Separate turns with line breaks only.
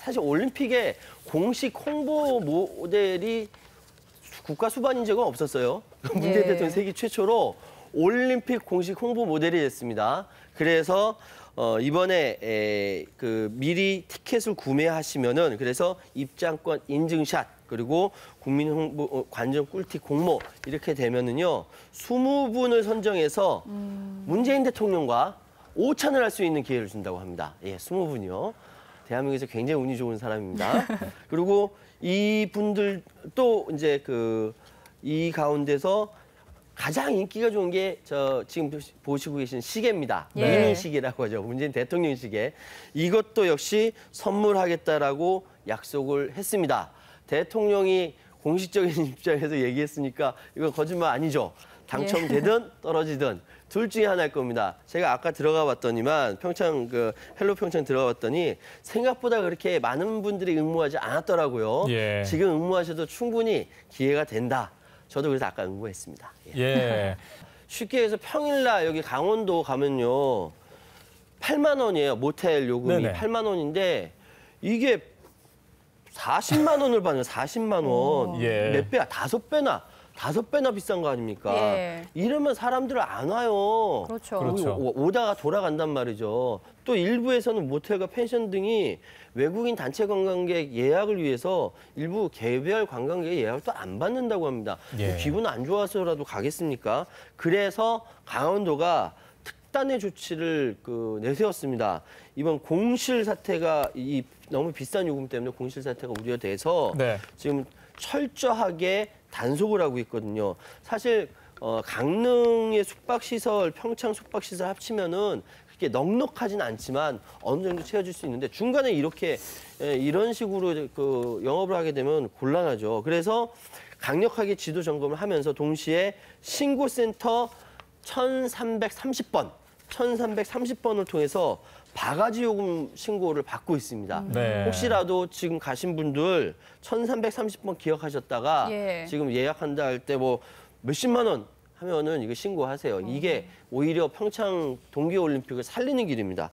사실 올림픽에 공식 홍보 모델이 국가 수반인 적은 없었어요. 문재인
예.
대통령 세계 최초로 올림픽 공식 홍보 모델이 됐습니다. 그래서 어, 이번에 에, 그 미리 티켓을 구매하시면은 그래서 입장권 인증샷 그리고 국민 홍보 어, 관전 꿀팁 공모 이렇게 되면은요 20분을 선정해서 문재인 대통령과 오찬을 할 수 있는 기회를 준다고 합니다. 예, 20분이요. 대한민국에서 굉장히 운이 좋은 사람입니다. 그리고 이 분들 또 이제 그 이 가운데서 가장 인기가 좋은 게 저 지금 보시고 계신 시계입니다.
예.
미니 시계라고 하죠. 문재인 대통령 시계. 이것도 역시 선물하겠다라고 약속을 했습니다. 대통령이 공식적인 입장에서 얘기했으니까 이거 거짓말 아니죠. 당첨되든 떨어지든 둘 중에 하나일 겁니다. 제가 아까 들어가 봤더니만 평창 그 헬로 평창 들어가 봤더니 생각보다 그렇게 많은 분들이 응모하지 않았더라고요.
예.
지금 응모하셔도 충분히 기회가 된다. 저도 그래서 아까 응모했습니다. 예.
예.
쉽게 해서 평일날 여기 강원도 가면요. 8만 원이에요. 모텔 요금이
네네.
8만 원인데 이게 40만 원을 받는 40만 원.
예.
몇 배야? 다섯 배나 다섯 배나 비싼 거 아닙니까?
예.
이러면 사람들 안 와요.
그렇죠.
그렇죠.
오- 오다가 돌아간단 말이죠. 또 일부에서는 모텔과 펜션 등이 외국인 단체 관광객 예약을 위해서 일부 개별 관광객 예약을 또 안 받는다고 합니다.
예.
기분 안 좋아서라도 가겠습니까? 그래서 강원도가 특단의 조치를 그 내세웠습니다. 이번 공실 사태가 이 너무 비싼 요금 때문에 공실 사태가 우려돼서
네.
지금 철저하게 단속을 하고 있거든요. 사실 어, 강릉의 숙박시설, 평창 숙박시설 합치면은 그렇게 넉넉하진 않지만 어느 정도 채워질 수 있는데 중간에 이렇게 예, 이런 식으로 그 영업을 하게 되면 곤란하죠. 그래서 강력하게 지도 점검을 하면서 동시에 신고센터 1330번, 1330번을 통해서 바가지 요금 신고를 받고 있습니다.
네.
혹시라도 지금 가신 분들 1330번 기억하셨다가
예.
지금 예약한다 할 때 뭐 몇십만 원 하면은 이거 신고하세요. 이게 오히려 평창 동계올림픽을 살리는 길입니다.